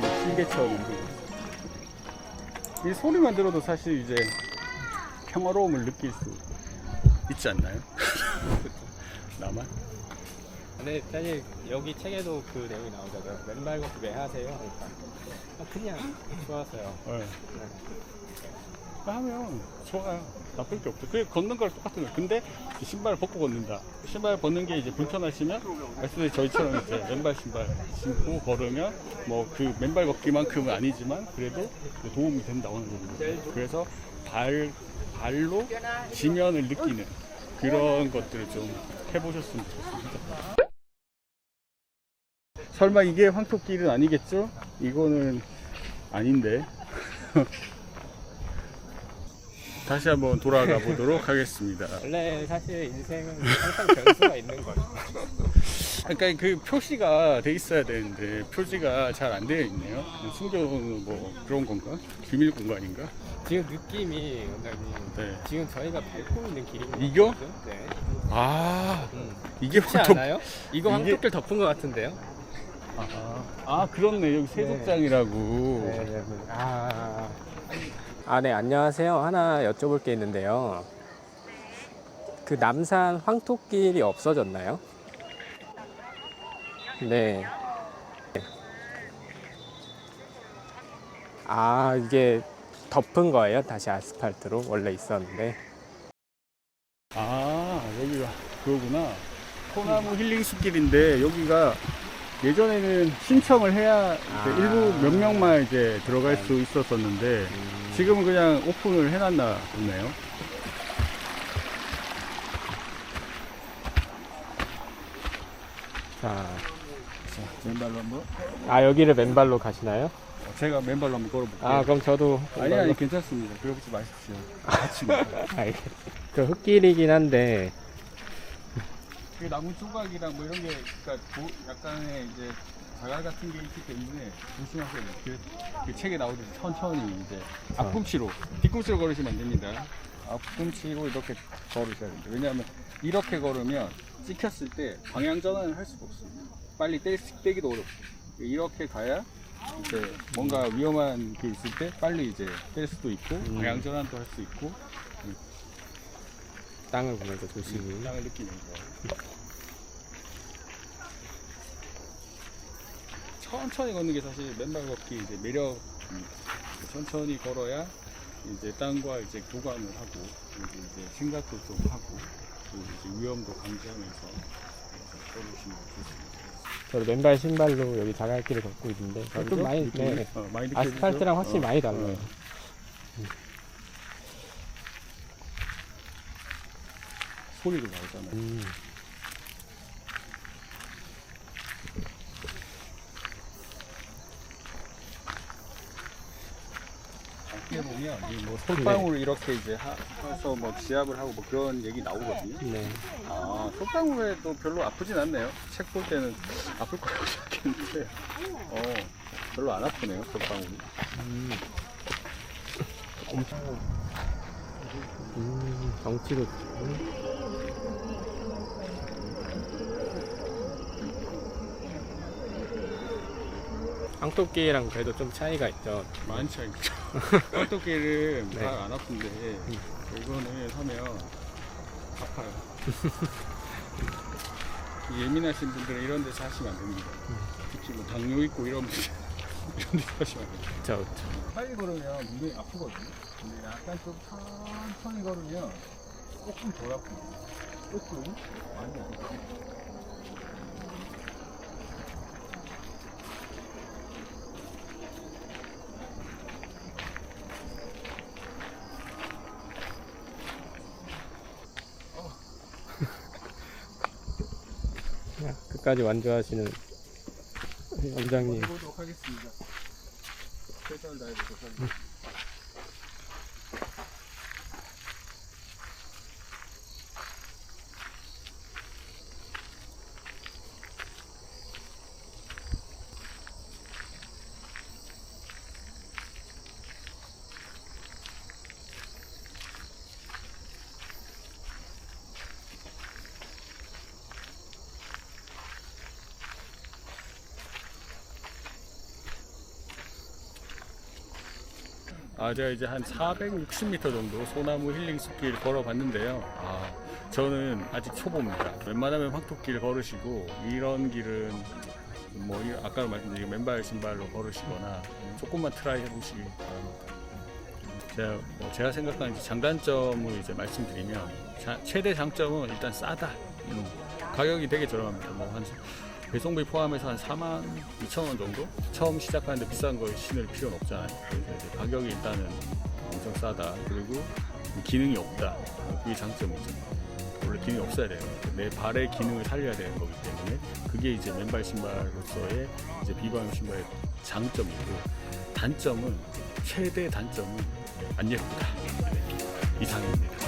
안개처럼 이루고 있어요. 이 소리만 들어도 사실 이제 평화로움을 느낄 수 있지 않나요? 나만? 근데 사실 여기 책에도 그 내용이 나오잖아요. 맨발 걷기 왜 하세요? 그러니까 아, 그냥 좋았어요. 네. 하면 좋아요. 나쁠 게 없죠. 그게 걷는 거랑 똑같은 거예요. 근데 신발을 벗고 걷는다. 신발 벗는 게 이제 불편하시면 말씀드린 저희처럼 이제 맨발 신발 신고 걸으면 뭐 그 맨발 걷기만큼은 아니지만 그래도 도움이 된다고 하는 거거든요. 그래서 발, 발로 지면을 느끼는 그런 것들을 좀 해보셨으면 좋겠습니다. 설마 이게 황토길은 아니겠죠? 이거는 아닌데. 다시 한번 돌아가 보도록 하겠습니다. 원래 사실 인생은 항상 변수가 있는 거죠. 그러니까 그 표시가 돼 있어야 되는데 표시가 잘 안 되어 있네요. 숨겨놓은 뭐 그런 건가? 비밀 공간인가? 지금 느낌이 원장님 네. 지금 저희가 밟고 있는 것 이거? 네. 아 음. 이게 그렇지 황토. 않아요? 이거 이게- 황토길 덮은 것 같은데요? 아, 아 그렇네 여기 세족장이라고. 네. 아, 아, 네, 안녕하세요. 하나 여쭤볼 게 있는데요. 그 남산 황토길이 없어졌나요? 네. 아, 이게 덮은 거예요? 다시 아스팔트로? 원래 있었는데. 아 여기가 그거구나. 소나무 힐링 숲길인데 여기가 예전에는 신청을 해야 아. 일부 몇 명만 이제 들어갈 수 있었었는데 지금은 그냥 오픈을 해놨나 보네요. 자, 자 맨발로 한번. 아, 여기를 맨발로 가시나요? 제가 맨발로 한번 걸어볼게요. 아, 그럼 저도. 아니 아니 괜찮습니다. 그러지 마십시오. 같이 알겠- 그 흙길이긴 한데, 그 나무 조각이랑 뭐 이런 게 그러니까 도- 약간의 이제 자갈 같은 게 있기 때문에 조심하셔야 돼요. 그, 그 책에 나오듯이 천천히 이제 앞꿈치로 뒤꿈치로 걸으시면 안 됩니다. 앞꿈치로 이렇게 걸으셔야 됩니다. 왜냐하면 이렇게 걸으면 찍혔을 때 방향 전환을 할 수가 없어요. 빨리 떼, 떼기도 어렵고 이렇게 가야 이제 뭔가 위험한 게 있을 때 빨리 이제 뗄 수도 있고 음. 방향 전환도 할 수 있고 땅을 보면서 조심히. 땅을 느끼는 거. 천천히 걷는 게 사실 맨발 걷기 이제 매력입니다. 천천히 걸어야 이제 땅과 이제 교감을 하고 그리고 이제 생각도 좀 하고 그리고 이제 위험도 감지하면서 걸으시면 좋습니다. 저도 맨발 신발로 여기 자갈길을 걷고 있는데 좀 그죠? 많이 느낌이? 네. 어, 많이 느껴지죠? 아스팔트랑 확실히 어, 많이 달라요. 어. 소리도 나오잖아요. 음. 어떻게 보면 이뭐 솔방울 이렇게 이제 하, 해서 뭐 지압을 하고 뭐 그런 얘기 나오거든요. 네. 아 솔방울에도 별로 아프진 않네요. 책 볼 때는 아플 거라고 생각했는데 어 별로 안 아프네요 솔방울이. 음. 음, 정치도 황토끼랑 그래도 좀 차이가 있죠. 많이 차이죠. 꼴토끼는 네. 잘안 아픈데 이거는 하면 아파요. 예민하신 분들은 이런 데서 하시면 안 됩니다. 특히 뭐 당뇨 있고 이런 분들 이런 데서 하시면 안 됩니다. 그쵸. 빨리 걸으면 무릎이 아프거든요. 근데 약간 좀 천천히 걸으면 조금 덜 아프고 조금 많이 아프고 끝까지 완주하시는 원장님. 해보도록 하겠습니다. 최선을 다해보도록 하겠습니다. 아, 제가 이제 한 460m 정도 소나무 힐링 숲길 걸어봤는데요. 아, 저는 아직 초보입니다. 웬만하면 황토길 걸으시고 이런 길은 뭐 이- 아까 말씀드린 맨발 신발로 걸으시거나 조금만 트라이 해보시기 바랍니다. 제가, 뭐 제가 생각하는 장단점을 이제 말씀드리면 자- 최대 장점은 일단 싸다. 음, 가격이 되게 저렴합니다. 뭐한 배송비 포함해서 한 4만 2천 원 정도? 처음 시작하는데 비싼 걸 신을 필요는 없잖아요. 그래서 이제 가격이 일단은 엄청 싸다. 그리고 기능이 없다. 그게 장점이죠. 원래 기능이 없어야 돼요. 내 발의 기능을 살려야 되는 거기 때문에 그게 이제 맨발 신발로서의 이제 비바임 신발의 장점이고 단점은 최대 단점은 안 예쁘다. 이상입니다.